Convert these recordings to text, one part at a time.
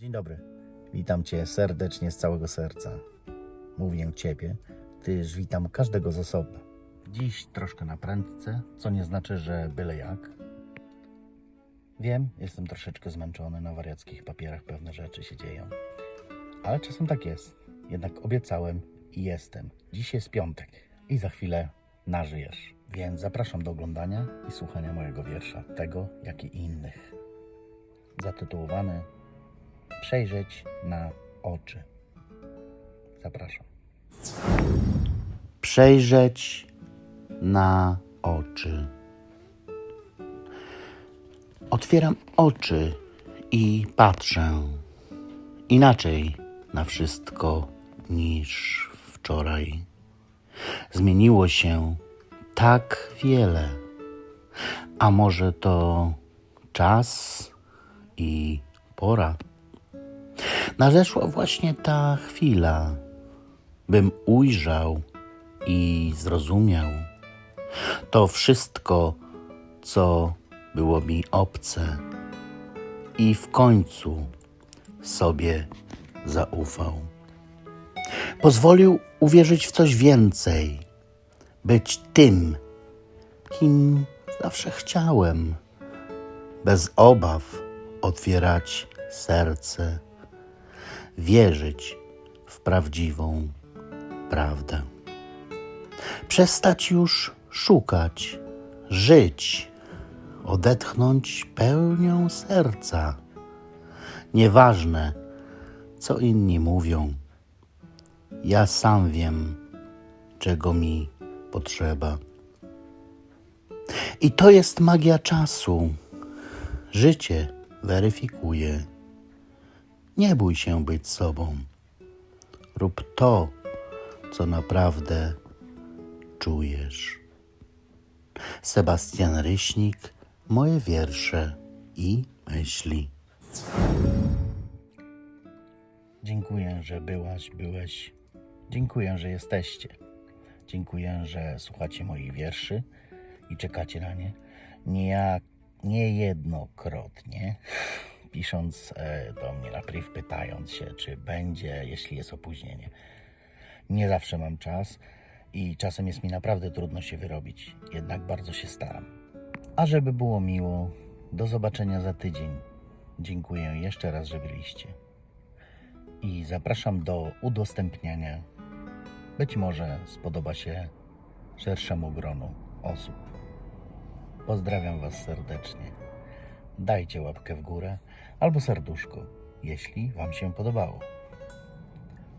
Dzień dobry. Witam Cię serdecznie z całego serca. Mówię Ciebie, Tyż witam każdego z osobna. Dziś troszkę na prędce, co nie znaczy, że byle jak. Wiem, jestem troszeczkę zmęczony, na wariackich papierach pewne rzeczy się dzieją. Ale czasem tak jest. Jednak obiecałem i jestem. Dziś jest piątek i za chwilę nażyjesz. Więc zapraszam do oglądania i słuchania mojego wiersza, tego jak i innych. Zatytułowany Przejrzeć na oczy. Zapraszam. Przejrzeć na oczy. Otwieram oczy i patrzę inaczej na wszystko niż wczoraj. Zmieniło się tak wiele. A może to czas i pora? Nadeszła właśnie ta chwila, bym ujrzał i zrozumiał to wszystko, co było mi obce, i w końcu sobie zaufał. Pozwolił uwierzyć w coś więcej, być tym, kim zawsze chciałem, bez obaw otwierać serce, wierzyć w prawdziwą prawdę. Przestać już szukać, żyć, odetchnąć pełnią serca. Nieważne, co inni mówią, ja sam wiem, czego mi potrzeba. I to jest magia czasu. Życie weryfikuje. Nie bój się być sobą. Rób to, co naprawdę czujesz. Sebastian Ryśnik, moje wiersze i myśli. Dziękuję, że byłaś, byłeś. Dziękuję, że jesteście. Dziękuję, że słuchacie moich wierszy i czekacie na nie. Nie ja, niejednokrotnie, pisząc e, do mnie na priv, pytając się, czy będzie, jeśli jest opóźnienie. Nie zawsze mam czas i czasem jest mi naprawdę trudno się wyrobić, jednak bardzo się staram. A żeby było miło, do zobaczenia za tydzień. Dziękuję jeszcze raz, że byliście. I zapraszam do udostępniania. Być może spodoba się szerszemu gronu osób. Pozdrawiam Was serdecznie. Dajcie łapkę w górę albo serduszko, jeśli Wam się podobało.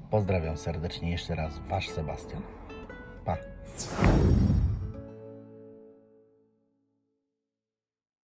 Pozdrawiam serdecznie jeszcze raz, Wasz Sebastian. Pa.